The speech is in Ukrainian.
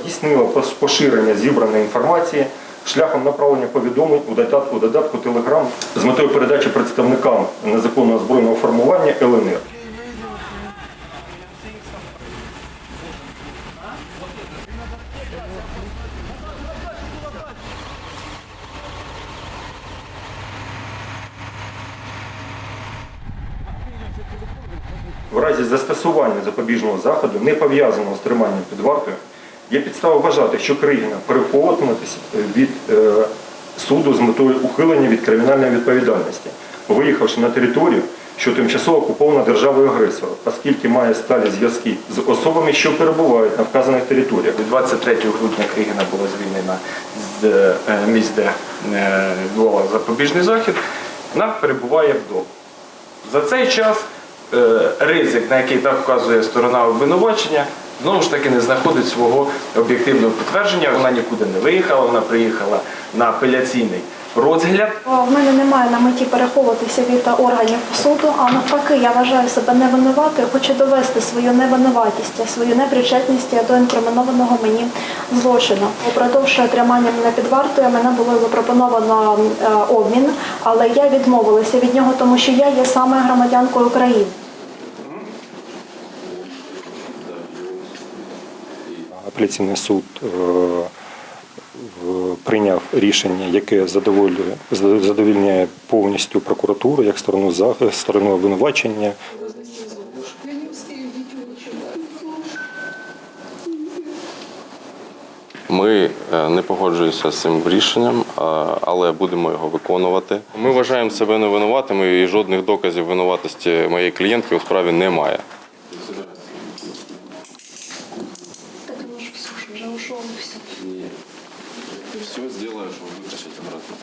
здійснила пос- поширення зібраної інформації шляхом направлення повідомлень у додатку, додатку Telegram з метою передачі представникам незаконного збройного формування ЛНР. В разі застосування запобіжного заходу, не пов'язаного з триманням під вартою, є підстава вважати, що країна переховуватиметься від е, суду з метою ухилення від кримінальної відповідальності, виїхавши на територію, що тимчасово окупована державою агресора, оскільки має сталі зв'язки з особами, що перебувають на вказаних територіях. 23 грудня Кригіна була звільнена з е, місць, де е, відбувала запобіжний захід. Вона перебуває вдома. За цей час ризик, на який так вказує сторона обвинувачення, знову ж таки не знаходить свого об'єктивного підтвердження. Вона нікуди не виїхала, вона приїхала на апеляційний розгляд. В мене немає на меті переховуватися від органів суду, а навпаки, я вважаю себе невинуватою, хочу довести свою невинуватість, свою непричетність до інкримінованого мені злочину. Упродовж тримання мене під вартою мене було запропоновано е, обмін, але я відмовилася від нього, тому що я є саме громадянкою України. Апеляційний суд е, прийняв рішення, яке задоволює задовільняє повністю прокуратуру як сторону захисту, сторону обвинувачення. Ми е, не погоджуємося з цим рішенням, але будемо його виконувати. Ми вважаємо себе невинуватими і жодних доказів винуватості моєї клієнтки у справі немає. Так ну все, вже ушов все. Все сделаю, чтобы витащити обратно.